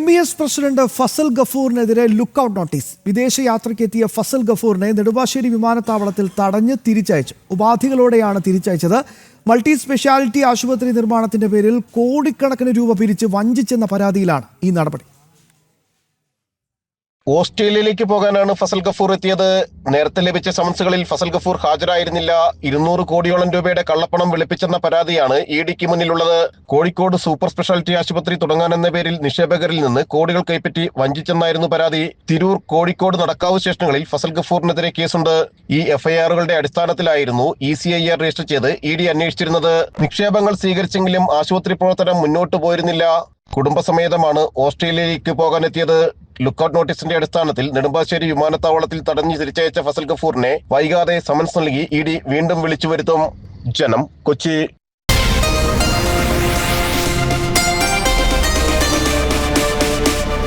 M B S president Fazal ഗഫൂറിനെതിരെ look out notice വിദേശ എത്തിയ ഫസൽ ഗഫൂറിനെ നെടുമ്പാശ്ശേരി വിമാനത്താവളത്തിൽ തടഞ്ഞ് തിരിച്ചയച്ചു. ഉപാധികളോടെയാണ് തിരിച്ചയച്ചത്. മൾട്ടി സ്പെഷ്യാലിറ്റി ആശുപത്രി നിർമ്മാണത്തിന്റെ പേരിൽ കോടിക്കണക്കിന് രൂപ പിരിച്ച് വഞ്ചിച്ചെന്ന പരാതിയിലാണ് ഈ നടപടി. ഓസ്ട്രേലിയയിലേക്ക് പോകാനാണ് ഫസൽ ഗഫൂർ എത്തിയത്. നേരത്തെ ലഭിച്ച സമൻസുകളിൽ ഫസൽ ഗഫൂർ ഹാജരായിരുന്നില്ല. ഇരുന്നൂറ് കോടിയോളം രൂപയുടെ കള്ളപ്പണം വെളുപ്പിച്ചെന്ന പരാതിയാണ് ഇ ഡിക്ക് മുന്നിലുള്ളത്. കോഴിക്കോട് സൂപ്പർ സ്പെഷ്യാലിറ്റി ആശുപത്രി തുടങ്ങാനെന്ന പേരിൽ നിക്ഷേപകരിൽ നിന്ന് കോടികൾ കൈപ്പറ്റി വഞ്ചിച്ചെന്നായിരുന്നു പരാതി. തിരൂർ കോഴിക്കോട് നടക്കാവ് സ്റ്റേഷനുകളിൽ ഫസൽ ഗഫൂറിനെതിരെ കേസുണ്ട്. ഈ എഫ്ഐആറുകളുടെ അടിസ്ഥാനത്തിലായിരുന്നു E C I R register ചെയ്ത് ഇ ഡി അന്വേഷിച്ചിരുന്നത്. നിക്ഷേപങ്ങൾ സ്വീകരിച്ചെങ്കിലും ആശുപത്രി പ്രവർത്തനം മുന്നോട്ട് പോയിരുന്നില്ല. കുടുംബസമേതമാണ് ഓസ്ട്രേലിയയിലേക്ക് പോകാനെത്തിയത്. ലുക്കൌട്ട് നോട്ടീസിന്റെ അടിസ്ഥാനത്തിൽ നെടുമ്പാശ്ശേരി വിമാനത്താവളത്തിൽ തടഞ്ഞു തിരിച്ചയച്ച ഫസൽ ഗഫൂറിനെ വൈകാതെ സമൻസ് നൽകി ഇ ഡി വീണ്ടും വിളിച്ചു വരുത്തും. ജനം കൊച്ചി